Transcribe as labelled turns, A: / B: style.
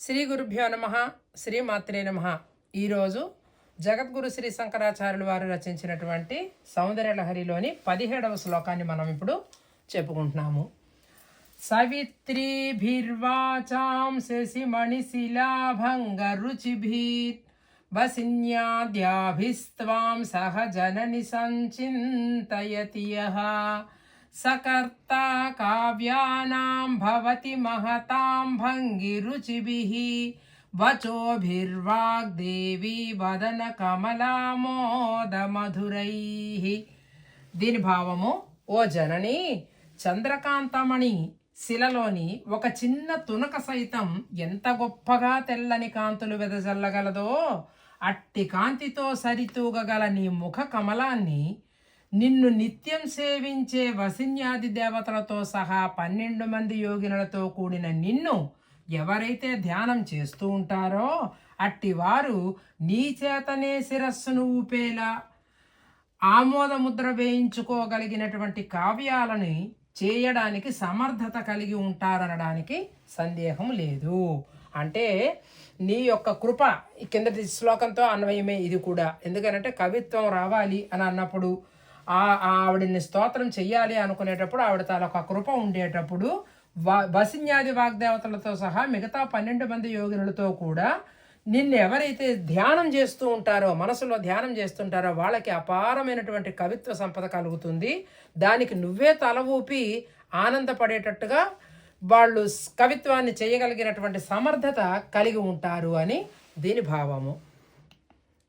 A: శ్రీ గురుభ్యో నమ శ్రీ మాత్రే నమ. ఈరోజు జగద్గురు శ్రీ శంకరాచార్యులు వారు రచించినటువంటి సౌందర్యలహరిలోని పదిహేడవ శ్లోకాన్ని మనం ఇప్పుడు చెప్పుకుంటున్నాము. సవిత్రీభిర్వాచాం శశిమణిశిలాభంగరుచిభిర్ వసిన్యాద్యాభిస్త్వాం సహ జనని సంచింతయతి सकर्ता काव्यानां भवति महतां भङ्गिरुचिभिः వచోభిర్వాగ్దేవి వదన కమలామోదమధురైః దీని భావము ఓ జనని చంద్రకాంతమణి శిలలోని ఒక చిన్న తునక సైతం ఎంత గొప్పగా తెల్లని కాంతులు వెదజల్లగలదో అట్టి కాంతితో సరితూగగల నీ ముఖ కమలాన్ని నిన్ను నిత్యం సేవించే వసిన్యాది దేవతలతో సహా పన్నెండు మంది యోగినులతో కూడిన నిన్ను ఎవరైతే ధ్యానం చేస్తూ ఉంటారో అట్టి వారు నీ చేతనే శిరస్సును ఊపేలా ఆమోదముద్ర వేయించుకోగలిగినటువంటి కావ్యాలని చేయడానికి సమర్థత కలిగి ఉంటారనడానికి సందేహం లేదు. అంటే నీ యొక్క కృప కిందటి శ్లోకంతో అన్వయమే ఇది కూడా. ఎందుకనంటే కవిత్వం రావాలి అని అన్నప్పుడు ఆ ఆవిడని స్తోత్రం చెయ్యాలి అనుకునేటప్పుడు ఆవిడ తాలొక కృప ఉండేటప్పుడు వా వసిన్యాది వాగ్దేవతలతో సహా మిగతా పన్నెండు మంది యోగినులతో కూడా నిన్ను ఎవరైతే ధ్యానం చేస్తూ ఉంటారో మనసులో ధ్యానం చేస్తుంటారో వాళ్ళకి అపారమైనటువంటి కవిత్వ సంపద కలుగుతుంది. దానికి నువ్వే తల ఊపి ఆనందపడేటట్టుగా వాళ్ళు కవిత్వాన్ని చేయగలిగినటువంటి సమర్థత కలిగి ఉంటారు అని దీని భావము.